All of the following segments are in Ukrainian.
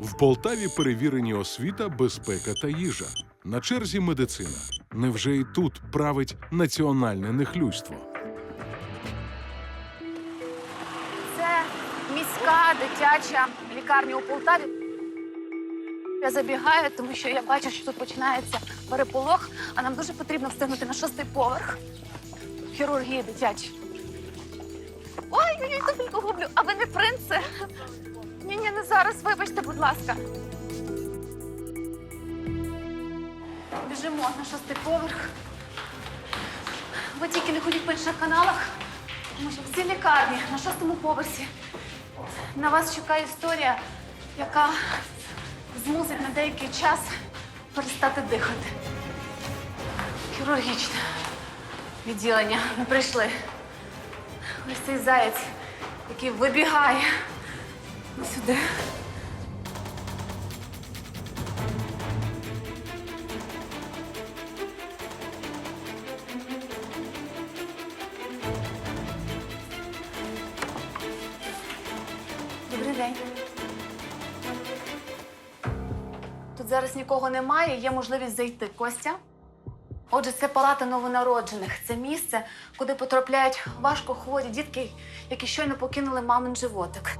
В Полтаві перевірені освіта, безпека та їжа. На черзі медицина. Невже і тут править національне нехлюйство? Це міська дитяча лікарня у Полтаві. Я забігаю, тому що я бачу, що тут починається переполох, а нам дуже потрібно встигнути на шостий поверх. Хірургії дитячі. Ой, ой, туфельку гублю. А ви не принце? Ні, не зараз. Вибачте, будь ласка. Біжимо на шостий поверх. Ви тільки не ходіть по інших каналах, тому що всі лікарні на шостому поверсі. На вас чекає історія, яка змусить на деякий час перестати дихати. Хірургічне відділення. Ми прийшли. Ось цей заєць, який вибігає сюди. Добрий день. Тут зараз нікого немає, є можливість зайти. Костя. Отже, це палата новонароджених. Це місце, куди потрапляють важко хворі дітки, які щойно покинули мамин животик.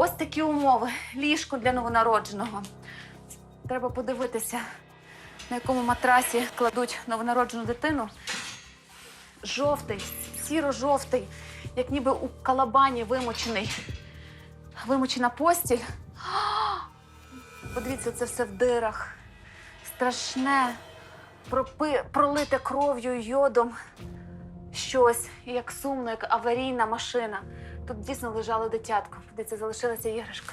Ось такі умови. Ліжко для новонародженого. Треба подивитися, на якому матрасі кладуть новонароджену дитину. Жовтий, сіро-жовтий, як ніби у калабані вимочений. Вимочена постіль. Подивіться, це все в дирах. Страшне, пропи... пролите кров'ю, йодом. Щось, як сумно, як аварійна машина. Тут дійсно лежало дитятко. Здається, залишилася іграшка.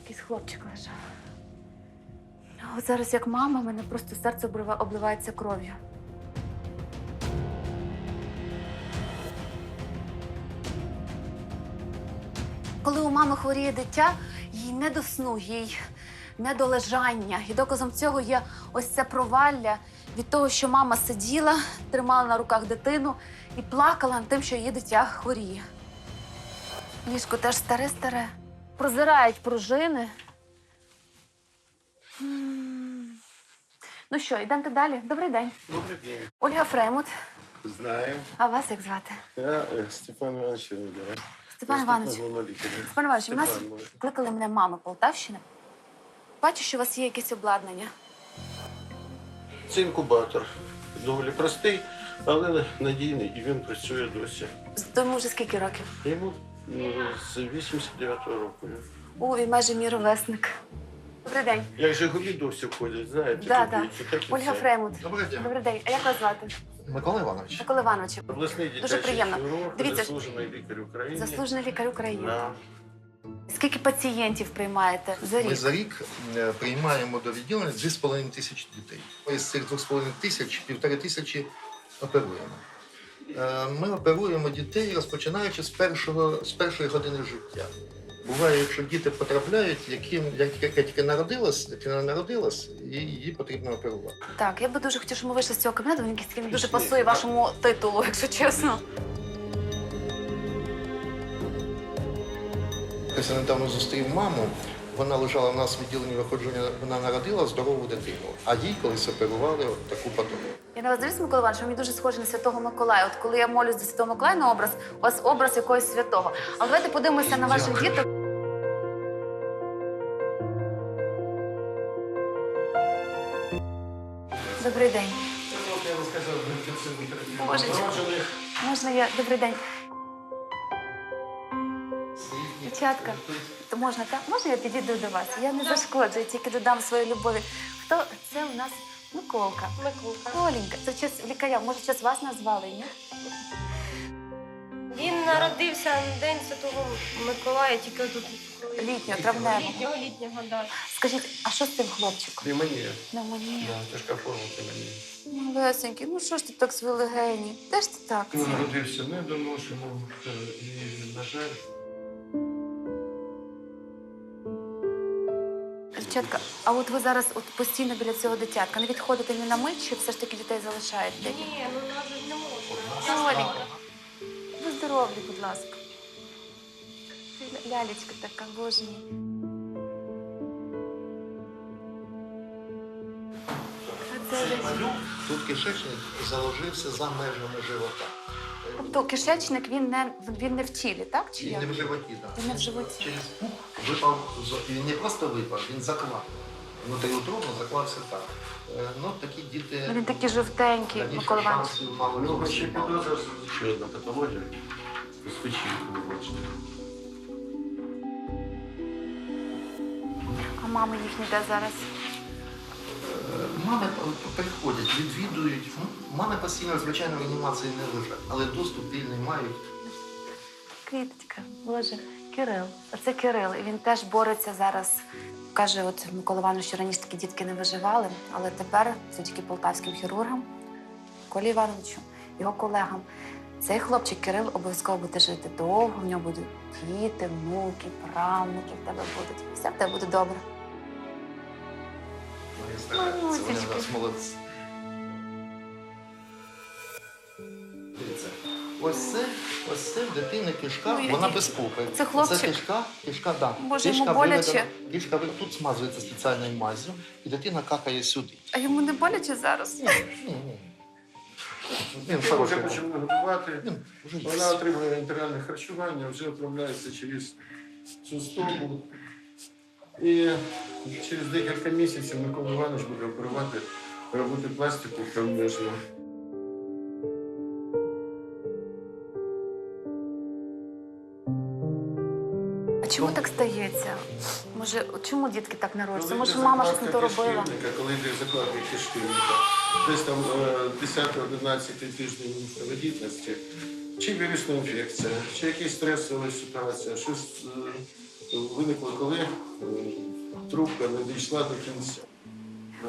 Якийсь хлопчик лежав. От зараз, як мама, мене просто серце облива- обливається кров'ю. Коли у мами хворіє дитя, їй не до сну, їй не до лежання. І доказом цього є ось це провалля від того, що мама сиділа, тримала на руках дитину і плакала над тим, що її дитя хворіє. Ліжко теж старе-старе. Прозирають пружини. М. Ну що, йдемте далі. Добрий день. Добрый день. Ольга Фреймут. Знаем. А вас як звати? Я э, Степан Иванович. Степан Іванович. Степан Степан Іванович, у нас Степан кликали мене мами Полтавщини. Бачу, що у вас є якесь обладнання. Це інкубатор. Доволі простий, але надійний і він працює досі. Тому вже скільки років? Йому ну, з 89-го року. О, він майже мій ровесник. Добрий день. Як же губі досі входять, знаєте? Да, да. так і Ольга це. Фреймут. Добрий день. Добрий день. А як вас звати? Микола Іванович. Микола Іванович. Обласний Дуже дитячий приємно. хірург, Дивіться, заслужений лікар України. Заслужений лікар України. Да. Скільки пацієнтів приймаєте за Ми рік? за рік е, приймаємо до відділення 2,5 тисячі дітей. Із цих 2,5 тисяч півтори тисячі оперуємо. Е, Ми оперуємо дітей, розпочинаючи з, першого, з першої години життя. Буває, якщо діти потрапляють, яким, як- яка тільки народилась, дитина народилась, і її потрібно оперувати. Так, я би дуже хотіла, щоб ми вийшли з цього кабінету. Він дуже пасує вашому титулу, якщо чесно. Ось я недавно зустрів маму. Вона лежала в нас в відділенні виходження, вона народила здорову дитину, а їй колись оперували от таку патологію. Я на вас дивлюсь, Микола Іванович, мені дуже схожі на Святого Миколая. От коли я молюсь до Святого Миколая на образ, у вас образ якогось святого. Але давайте подивимося на ваших Дякую. діток. Добрий день. Можна я? Добрий день. Дівчатка, то можна так? Можна я підійду до вас? Я не зашкоджу, я тільки додам своєї любові. Хто це у нас Миколка? Миколка. Оленька. Це честь лікаря. Може, час вас назвали, ні? Він народився на день Святого Миколая, тільки тут Літнього, травневого. літнього літнього, да. Скажіть, а що з цим хлопчиком? Пневмонія. Пневмонія. Да, тяжка форма пневмонії. Лесенький, ну що ж ти так легені? Де ж ти так? Ну, народився недоношеним е, і, на жаль, Дівчатка, а от ви зараз от постійно біля цього дитятка. Не відходите ні на мить, чи все ж таки дітей залишаєте? Ні, ну навіть не можна. Оленька, ви здорові, будь ласка. Лялечка така, боже мій. А це Тут кишечник заложився за межами живота. Тобто кишечник він не він не в тілі, так? Чи Він як? не в животі, так. Він не в животі. Через пух випав, з- він не просто випав, він заклав. Внутріутробно заклався так. Е, Ну, такі діти... Ну, Він такий жовтенький, раніше Микола Іванович. шансів мало У нього зовсім ще мало. підозра ще одна патологія. з печінкою, бачите. А мами їхні де зараз? Мами приходять, відвідують. Мами постійно, звичайно, в реанімації не лежать, але доступ вільний мають. Квіточка, боже, Кирил. Оце Кирил. І він теж бореться зараз. Каже, от Микола Іванович, що раніше такі дітки не виживали, але тепер, завдяки полтавським хірургам, Колі Івановичу, його колегам, цей хлопчик Кирил обов'язково буде жити довго, в нього будуть діти, внуки, правнуки в тебе будуть. Все в тебе буде добре. Вони стараються, вони в нас молодці. Дивіться, ось це, ось це в дитини кишка, Ой, вона без попи. це хлопчик? Це кишка, кишка, да. Боже, йому кишка боляче. виведена- Кишка ви- тут смазується спеціальною маззю, і дитина какає сюди. А йому не боляче зараз? Ні, ні, ні. Він Ми вже хороший. почали годувати. Він вже Вона отримує інтернальне харчування, вже відправляється через цю стовбу. І через декілька місяців Микола Іванович буде оперувати, робити пластику кровнежну. А чому так стається? Може, чому дітки так народжуються? Може, мама щось не то робила? Коли йде закладка кишківника, десь там е, 10-11 тиждень вагітності, чи вірусна інфекція, чи якась стресова ситуація, щось виникло, коли е, трубка не дійшла до кінця.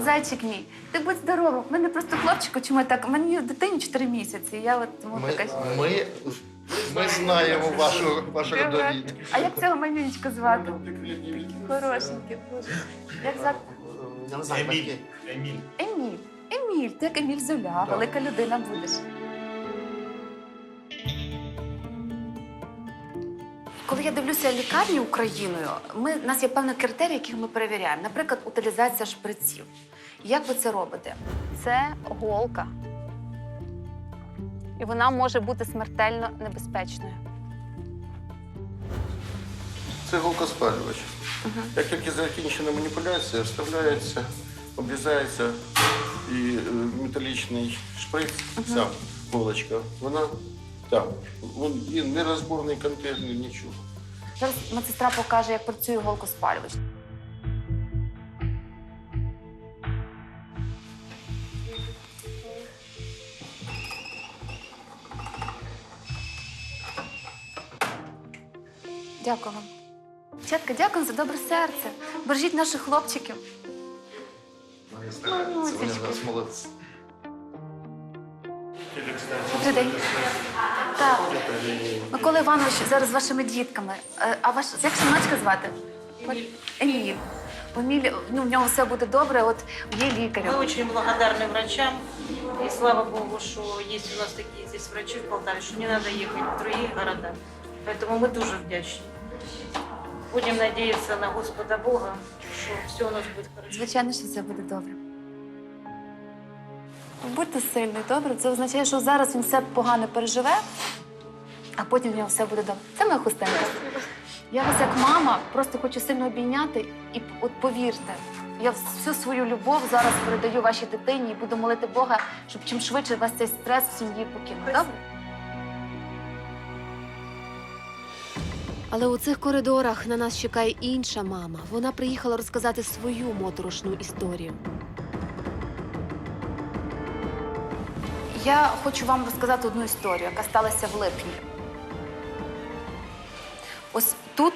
Зайчик мій, ти будь здоровий. У мене просто хлопчику, чому я так? Мені дитині 4 місяці. Я от тому Ми, така. ми, ми знаємо вашу, вашу родовід. А як цього малюнечка звати? Хорошенький. Як звати? Я не знаю, батьки. Еміль. Еміль, ти як Еміль Золя, Так. велика людина будеш. Коли я дивлюся лікарні Україною, ми, у нас є певні критерії, яких ми перевіряємо. Наприклад, утилізація шприців. Як ви це робите? Це голка. І вона може бути смертельно небезпечною. Це голкоспалювач. Як тільки закінчена маніпуляція, вставляється, обрізається і е, металічний шприц, сам голочка, вона там. Він, він не розборний контейнер, нічого. Зараз медсестра покаже, як працює голкоспалювач. Дякую вам. Дівчатка, дякую за добре серце. Бережіть наших хлопчиків. Вони стараються, вони нас молодці. Добрий день Так. Микола Іванович зараз з вашими дітками. Е, А ваш як синочка звати? Еміль. Еміль. Еміль, ну, в нього все буде добре, от є лікарем. Мы очень благодарны врачам. И слава богу, что есть у нас такие здесь врачи в Полтаве, что не надо ехать в другие города. Поэтому мы тоже вдячны. Будем надеяться на Господа Бога, что все у нас будет хорошо. Звичайно, що все буде добре. Будьте сильний, добре. Це означає, що зараз він все погано переживе, а потім в нього все буде добре. Це моя хустинка. Я вас як мама просто хочу сильно обійняти і от повірте, я всю свою любов зараз передаю вашій дитині і буду молити Бога, щоб чим швидше вас цей стрес в сім'ї покинув. Добре? Але у цих коридорах на нас чекає інша мама. Вона приїхала розказати свою моторошну історію. Я хочу вам розказати одну історію, яка сталася в липні. Ось тут,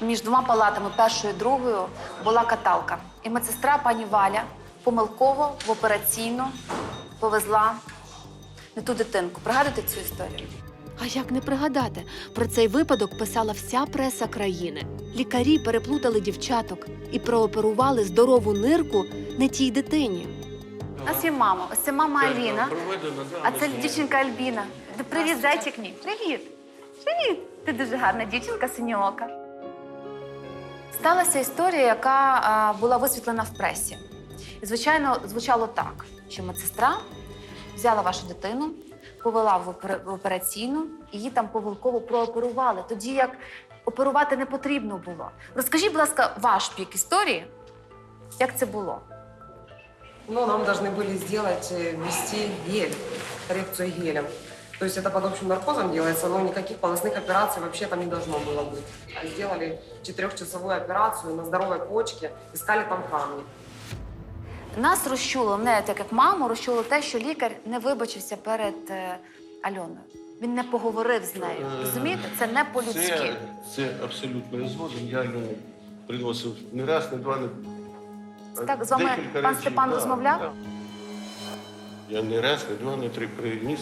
між двома палатами, першою і другою, була каталка. І медсестра пані Валя помилково в операційну повезла не ту дитинку. Пригадуєте цю історію? А як не пригадати? Про цей випадок писала вся преса країни. Лікарі переплутали дівчаток і прооперували здорову нирку не тій дитині. У нас є мама. Ось це мама Аліна. А це дівчинка Альбіна. Привіт, зайчик мій. Привіт. Привіт. Ти дуже гарна дівчинка, синьока. Сталася історія, яка а, була висвітлена в пресі. І, звичайно, звучало так, що медсестра взяла вашу дитину, повела в опер- в операційну, і її там помилково прооперували, тоді як оперувати не потрібно було. Розкажіть, будь ласка, ваш пік історії, як це було? Ну, нам должны были сделать, э, ввести гель, коррекцию гелем. То есть это под общим наркозом делается, но никаких полостных операций вообще там не должно было быть. А Сделали четырехчасовую операцию на здоровой почке, искали там камни. Нас розчуло, мене так як маму, розчуло те, що лікар не вибачився перед е, Альоною. Він не поговорив з нею. Розумієте? Це не по-людськи. Це, це абсолютно я згоден. Я Альону приносив не раз, не два, не так, з вами декілька пан разів. Степан Да, розмовляв? да. Я не раз, не два, не три приніс.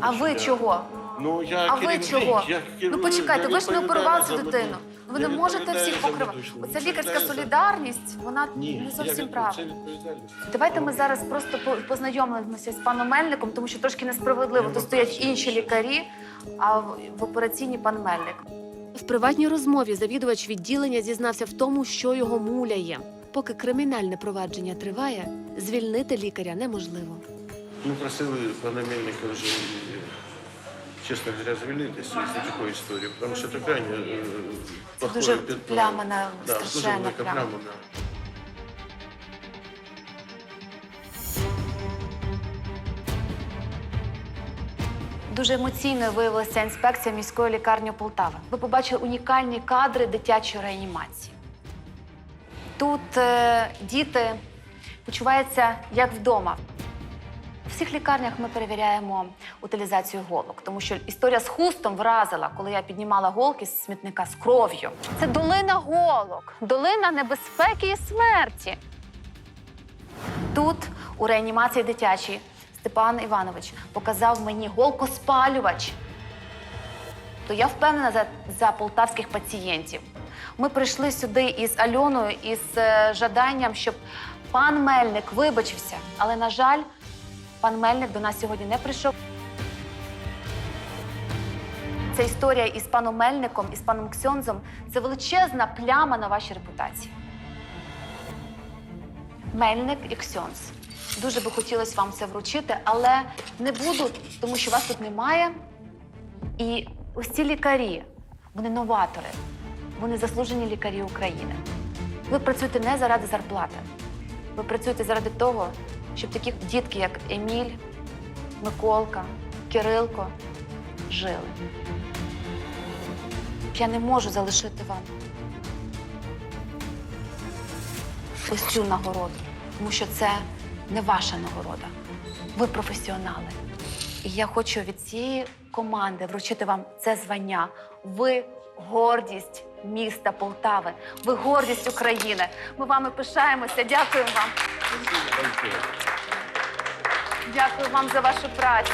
А ви вибачення. чого? Ну, я А ви керівник, чого? я Ну почекайте, я ви ж не відповідаю оперували за дитину. Ну, Ви не Я можете всіх за покривати. медичну. Оця лікарська за- солідарність, вона Ні, не я зовсім права. Це відповідальність. Давайте ми зараз просто по- познайомимося з паном Мельником, тому що трошки несправедливо. Тут стоять інші лікарі, а в в операційній пан Мельник. В приватній розмові завідувач відділення зізнався в тому, що його муляє. Поки кримінальне провадження триває, звільнити лікаря неможливо. Ми просили пана Мельника вже, е, чесно говоря, звільнитися із такої історії, тому що це крайне е, плохое дуже пятно. плямана, Да, дуже страшенна велика пляма. пляма. да. Дуже емоційною виявилася інспекція міської лікарні Полтави. Ви побачили унікальні кадри дитячої реанімації. Тут е, діти почуваються як вдома. У всіх лікарнях ми перевіряємо утилізацію голок, тому що історія з хустом вразила, коли я піднімала голки з смітника з кров'ю. Це долина голок, долина небезпеки і смерті. Тут, у реанімації дитячій, Степан Іванович показав мені голкоспалювач. То я впевнена за, за полтавських пацієнтів. Ми прийшли сюди із Альоною із е, жаданням, щоб пан Мельник вибачився. Але, на жаль, пан Мельник до нас сьогодні не прийшов. Ця історія із паном Мельником, із паном Ксьонзом це величезна пляма на вашій репутації. Мельник і Ксьонз. Дуже би хотілося вам це вручити, але не буду, тому що вас тут немає. І ось ці лікарі, вони новатори, вони заслужені лікарі України. Ви працюєте не заради зарплати. Ви працюєте заради того, щоб такі дітки, як Еміль, Миколка, Кирилко, жили. Я не можу залишити вам ось цю нагороду, тому що це не ваша нагорода. Ви професіонали. І я хочу від цієї команди вручити вам це звання. Ви гордість міста Полтави. Ви гордість України. Ми вами пишаємося. Дякуємо вам. Дякую вам за вашу працю.